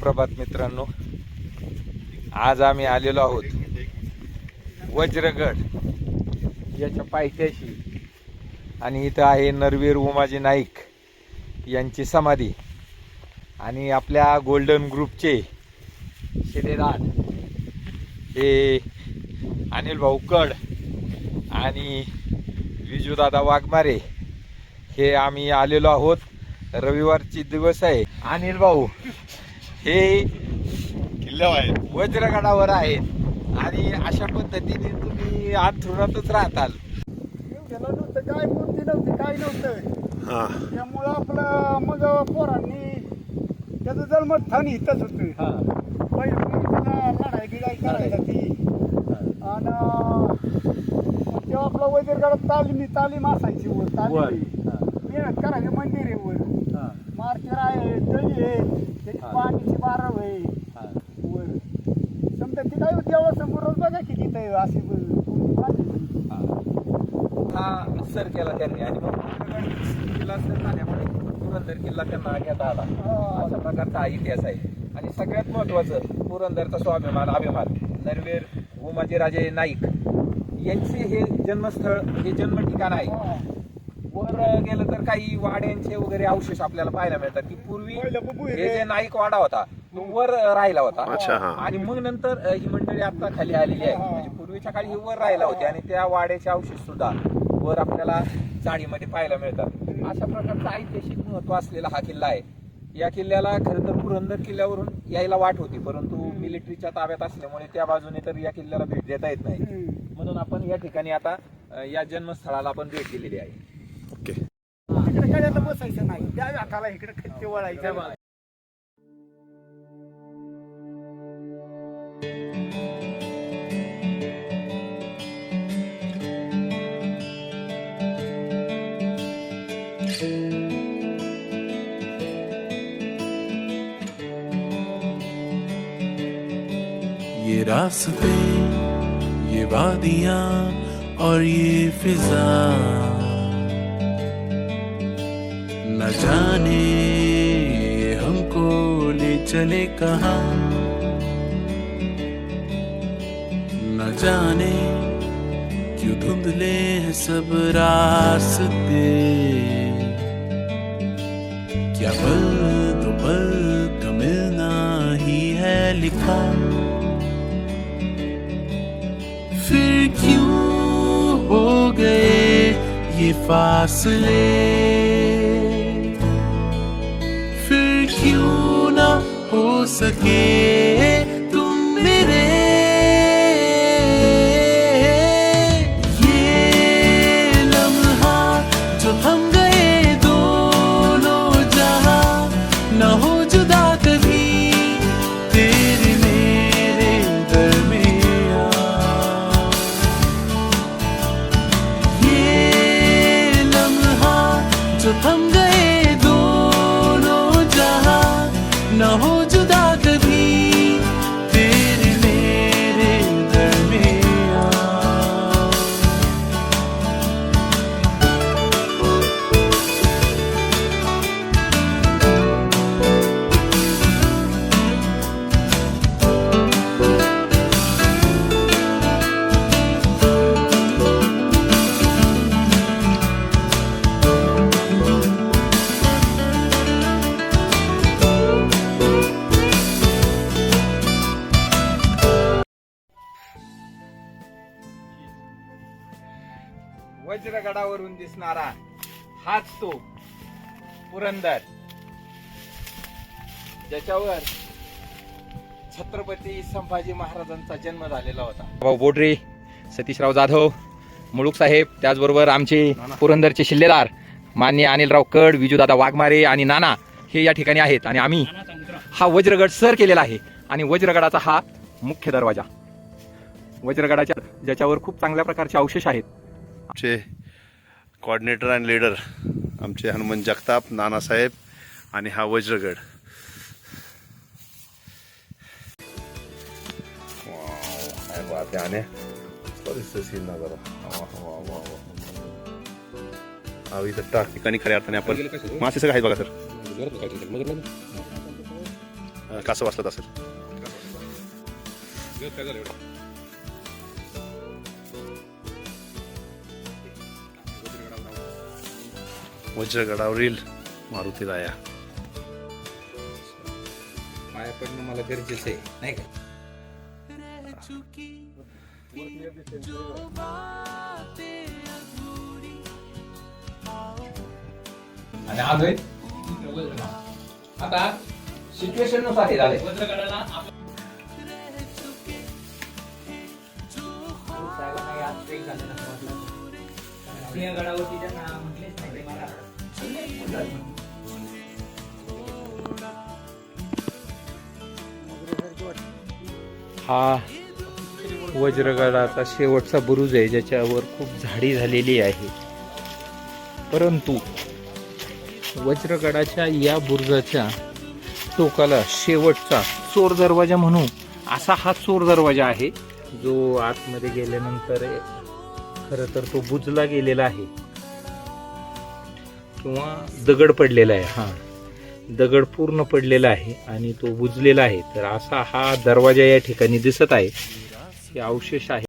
सुप्रभात मित्रांनो. आज आम्ही आलेलो आहोत वज्रगड याच्या पायथ्याशी. आणि इथं आहे नरवीर उमाजी नाईक यांची समाधी. आणि आपल्या गोल्डन ग्रुपचे शिलेदार हे अनिल भाऊ कड आणि विजूदादा वाघमारे हे आम्ही आलेलो आहोत. रविवारची दिवस आहे. अनिल भाऊ हे किल्ल्यावर आहेत वज्रगडावर आहेत आणि अशा पद्धतीने तुम्ही अंथरुणातच राहताल. त्याला नव्हतं काय मूर्ती नव्हती काय नव्हतं. हा. त्यामुळं आपलं मग पोरांनी त्याचं जन्म ठाण इथंच होतं. पहिलं त्याला लढाई गिडाई करायला ती. आणि मग तेव्हा आपला वैद्यरगडात तालीमी तालीम असायची वर तालीम. मेहनत करायचं मंदिर आहे वर. मार्चर आहे तळी आहे त्याची पाण्याची बारव आहे वर. समजा ती काय तेव्हा समोरच बघा की तिथं अशी. हा. सर केला त्यांनी. आणि मग वज्रगड किल्ला सर झाल्यामुळे पुरंदर किल्ला त्यांना घेता आला. हा. अशा प्रकारचा हा इतिहास आहे. आणि सगळ्यात महत्वाचं पुरंदरचा स्वाभिमान अभिमान. नरवीर उमाजीराजे नाईक यांचे हे जन्मस्थळ हे जन्म ठिकाण आहे. वर गेलं तर काही वाड्यांचे वगैरे अवशेष आपल्याला पाहायला मिळतात. की पूर्वी हे जे नाईक वाडा होता तो वर राहिला होता. अच्छा, हा. आणि मग नंतर अ, ही मंडळी आता खाली आलेली आहे. म्हणजे पूर्वीच्या काळी हे वर राहिला होते आणि त्या वाड्याचे अवशेष सुद्धा वर आपल्याला चाळीमध्ये पाहायला मिळतात. अशा प्रकारचा ऐतिहासिक महत्त्व असलेला हा किल्ला आहे. या किल्ल्याला खरं तर पुरंदर किल्ल्यावरून यायला वाट होती परंतु मिलिटरीच्या ताब्यात असल्यामुळे त्या बाजूने तर या किल्ल्याला भेट देता येत नाही. म्हणून आपण या ठिकाणी आता अ, या जन्मस्थळाला आपण भेट दिलेली आहे. ओके. तिकडे कड्याला बसायचं नाही. त्या हाताला इकडे खच्ची वळायचं. ये रास्ते ये वादियां और ये फिजा। जाने, हमको ले चले कहा? न जाने क्यों धुंधले हैं सब रास्ते। क्या पल दो पल का मिलना ही है लिखा। फिर क्यों हो गए ये फासले? สเก वज्रगडावरून दिसणारा हाच तो पुरंदर. ज्याच्यावर छत्रपती संभाजी महाराजांचा जन्म झालेला होता. भाऊ बोडरे सतीशराव जाधव मुळूक साहेब त्याचबरोबर आमचे पुरंदरचे शिल्लेदार मान्य अनिलराव कड विजूदादा वाघमारे आणि नाना हे या ठिकाणी आहेत. आणि आम्ही हा वज्रगड सर केलेला आहे. आणि वज्रगडाचा हा मुख्य दरवाजा. वज्रगडाच्या ज्याच्यावर खूप चांगल्या प्रकारचे अवशेष आहेत. आमचे कॉर्डिनेटर आणि लीडर आमचे हनुमंत जगताप नानासाहेब आणि हा वज्रगड. ठिकाणी खऱ्या अर्थाने आपण मासे सगळे आहेत बघा सर. अं, कासव वाचलत असेल वज्रगडावरील मारुती राया। पाया पडणं मला गरजेचं आहे नाही का? आणि आलोय आता सिच्युएशननुसार हे झालंय. हा वज्रगडाचा शेवटचा बुरुज आहे ज्याच्यावर खूप झाडी झालेली आहे. परंतु वज्रगडाच्या या बुरुजाच्या टोकाला शेवटचा चोर दरवाजा म्हणू असा हा चोर दरवाजा आहे जो आतमध्ये गेल्यानंतर खर तर तो बुजला गेलेला आहे. किंवा दगड पडलेला आहे. हा. दगड पूर्ण पडलेला आहे आणि तो बुजलेला आहे. तर असा हा दरवाजा या ठिकाणी दिसत आहे. हे अवशेष आहे.